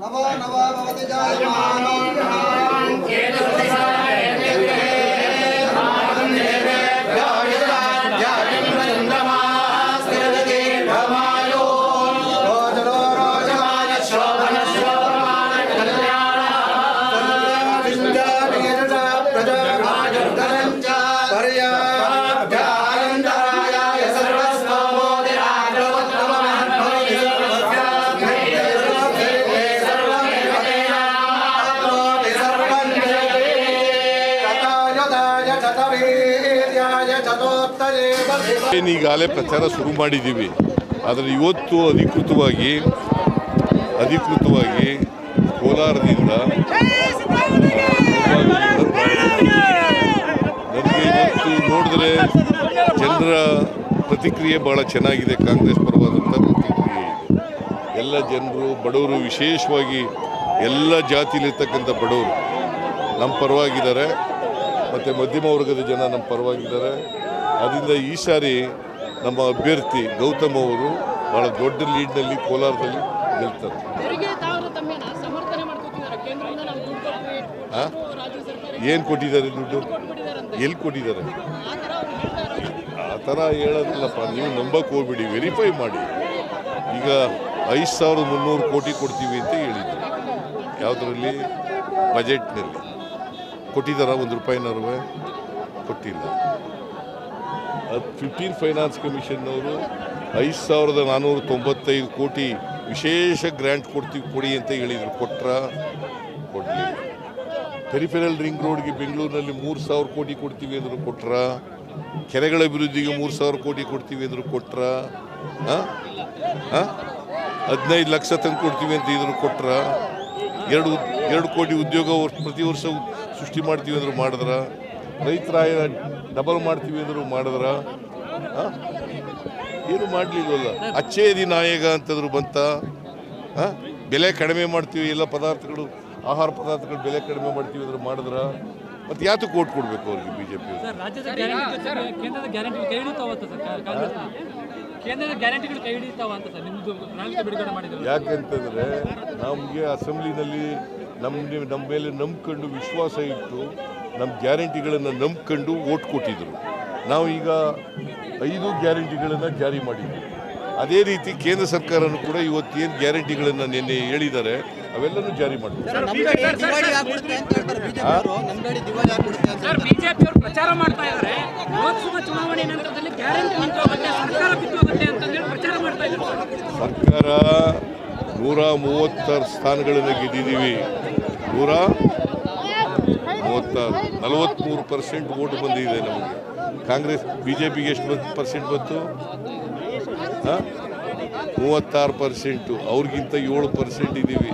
నవ నవ భవతి జాయమానం చేతు ಈಗಾಗಲೇ ಪ್ರಚಾರ ಶುರು ಮಾಡಿದ್ದೀವಿ. ಆದರೆ ಇವತ್ತು ಅಧಿಕೃತವಾಗಿ ಅಧಿಕೃತವಾಗಿ ಕೋಲಾರದಿಂದ ನಮಗೆ ಇವತ್ತು ನೋಡಿದ್ರೆ ಜನರ ಪ್ರತಿಕ್ರಿಯೆ ಭಾಳ ಚೆನ್ನಾಗಿದೆ. ಕಾಂಗ್ರೆಸ್ ಪರವಾದಂಥ ಪ್ರತಿಕ್ರಿಯೆ ಎಲ್ಲ ಜನರು ಬಡವರು ವಿಶೇಷವಾಗಿ ಎಲ್ಲ ಜಾತಿಲಿರ್ತಕ್ಕಂಥ ಬಡವರು ನಮ್ಮ ಪರವಾಗಿದ್ದಾರೆ. ಮತ್ತು ಮಧ್ಯಮ ವರ್ಗದ ಜನ ನಮ್ಮ ಪರವಾಗಿದ್ದಾರೆ. ಅದರಿಂದ ಈ ಸಾರಿ ನಮ್ಮ ಅಭ್ಯರ್ಥಿ ಗೌತಮ್ ಅವರು ಭಾಳ ದೊಡ್ಡ ಲೀಡ್ನಲ್ಲಿ ಕೋಲಾರದಲ್ಲಿ ಗೆಲ್ತಾರೆ ಏನು ಕೊಟ್ಟಿದ್ದಾರೆ ದುಡ್ಡು? ಎಲ್ಲಿ ಕೊಟ್ಟಿದ್ದಾರೆ? ಆ ಥರ ಹೇಳೋದಿಲ್ಲಪ್ಪ. ನೀವು ನಂಬಕ್ಕೆ ಹೋಗ್ಬಿಡಿ ವೆರಿಫೈ ಮಾಡಿ. ಈಗ ಐದು ಸಾವಿರದ ಮುನ್ನೂರು ಕೋಟಿ ಕೊಡ್ತೀವಿ ಅಂತ ಹೇಳಿದ್ರು. ಯಾವುದರಲ್ಲಿ? ಬಜೆಟ್ನಲ್ಲಿ ಕೊಟ್ಟಿದ್ದಾರ? ಒಂದು ರೂಪಾಯಿನೂ ಕೊಟ್ಟಿಲ್ಲ. ಅದು ಫಿಫ್ಟೀನ್ ಫೈನಾನ್ಸ್ ಕಮಿಷನ್ನವರು ಐದು ಸಾವಿರದ ನಾನ್ನೂರ ತೊಂಬತ್ತೈದು ಕೋಟಿ ವಿಶೇಷ ಗ್ರ್ಯಾಂಟ್ ಕೊಡ್ತೀವಿ ಕೊಡಿ ಅಂತ ಹೇಳಿದರು. ಕೊಟ್ರ? ಕೊಡಲಿ ಪೆರಿಫೆರಲ್ ರಿಂಗ್ ರೋಡ್ಗೆ ಬೆಂಗಳೂರಿನಲ್ಲಿ ಮೂರು ಸಾವಿರ ಕೋಟಿ ಕೊಡ್ತೀವಿ ಅಂದರು ಕೊಟ್ರ? ಕೆರೆಗಳ ಅಭಿವೃದ್ಧಿಗೆ ಮೂರು ಸಾವಿರ ಕೋಟಿ ಕೊಡ್ತೀವಿ ಅಂದರು ಕೊಟ್ರ? ಹದಿನೈದು ಲಕ್ಷ ತಂದು ಕೊಡ್ತೀವಿ ಅಂತ ಇದ್ರು ಕೊಟ್ರ? ಎರಡು ಎರಡು ಕೋಟಿ ಉದ್ಯೋಗ ಪ್ರತಿ ವರ್ಷ ಸೃಷ್ಟಿ ಮಾಡ್ತೀವಿ ಅಂದರು ಮಾಡಿದ್ರ? ರೈತರ ಡಬಲ್ ಮಾಡ್ತೀವಿ ಅಂದರು ಮಾಡಿದ್ರ? ಏನು ಮಾಡಲಿಲ್ವಲ್ಲ ಅಚ್ಚೇದಿ ನಾಯಕ ಅಂತಂದ್ರು ಬಂತ? ಬೆಲೆ ಕಡಿಮೆ ಮಾಡ್ತೀವಿ ಎಲ್ಲ ಪದಾರ್ಥಗಳು ಆಹಾರ ಪದಾರ್ಥಗಳು ಬೆಲೆ ಕಡಿಮೆ ಮಾಡ್ತೀವಿ ಅಂದ್ರೆ ಮಾಡಿದ್ರ ಮತ್ತೆ ಯಾತು ಕೋಟ್ ಕೊಡಬೇಕು ಅವ್ರಿಗೆ ಬಿ ಜೆ ಪಿ ಯಾಕೆಂತಂದರೆ ನಮಗೆ ಅಸೆಂಬ್ಲಿನಲ್ಲಿ ನಮ್ಮ ನಮ್ಮ ಮೇಲೆ ನಂಬ್ಕೊಂಡು ವಿಶ್ವಾಸ ಇಟ್ಟು ನಮ್ಮ ಗ್ಯಾರಂಟಿಗಳನ್ನು ನಂಬ್ಕೊಂಡು ಓಟ್ ಕೊಟ್ಟಿದ್ರು. ನಾವು ಈಗ ಐದು ಗ್ಯಾರಂಟಿಗಳನ್ನು ಜಾರಿ ಮಾಡಿದ್ವಿ. ಅದೇ ರೀತಿ ಕೇಂದ್ರ ಸರ್ಕಾರನೂ ಕೂಡ ಇವತ್ತೇನು ಗ್ಯಾರಂಟಿಗಳನ್ನು ನಿನ್ನೆ ಹೇಳಿದ್ದಾರೆ ಅವೆಲ್ಲನೂ ಜಾರಿ ಮಾಡ್ತಾರೆ ಸರ್ಕಾರ ನೂರ ಮೂವತ್ತಾರು ಸ್ಥಾನಗಳನ್ನು ಗೆದ್ದಿದ್ದೀವಿ ನೂರ ಮೂವತ್ತಾರು ನಲವತ್ತ್ಮೂರು ಪರ್ಸೆಂಟ್ ಓಟ್ ಬಂದಿದೆ ನಮಗೆ. ಕಾಂಗ್ರೆಸ್ ಬಿ ಜೆ ಪಿಗೆ ಎಷ್ಟು ಪರ್ಸೆಂಟ್ ಬಂತು? ಹಾಂ? ಮೂವತ್ತಾರು ಪರ್ಸೆಂಟು ಅವ್ರಿಗಿಂತ ಏಳು ಪರ್ಸೆಂಟ್ ಇದ್ದೀವಿ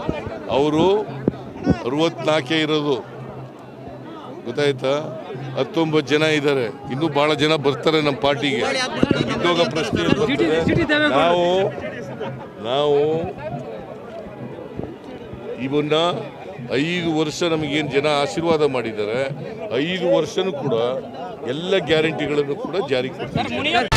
ಅವರು ಅರವತ್ನಾಲ್ಕೇ ಇರೋದು. ಗೊತ್ತಾಯ್ತಾ? ಹತ್ತೊಂಬತ್ತು ಜನ ಇದ್ದಾರೆ. ಇನ್ನೂ ಭಾಳ ಜನ ಬರ್ತಾರೆ ನಮ್ಮ ಪಾರ್ಟಿಗೆ. ಉದ್ಯೋಗ ಪ್ರಶ್ನೆ ನಾವು ನಾವು ಇವನ್ನ ಐದು ವರ್ಷ ನಮಗೇನು ಜನ ಆಶೀರ್ವಾದ ಮಾಡಿದ್ದಾರೆ ಐದು ವರ್ಷನೂ ಕೂಡ ಎಲ್ಲ ಗ್ಯಾರಂಟಿಗಳನ್ನು ಕೂಡ ಜಾರಿಗೆ ಕೊಡ್ತೀವಿ.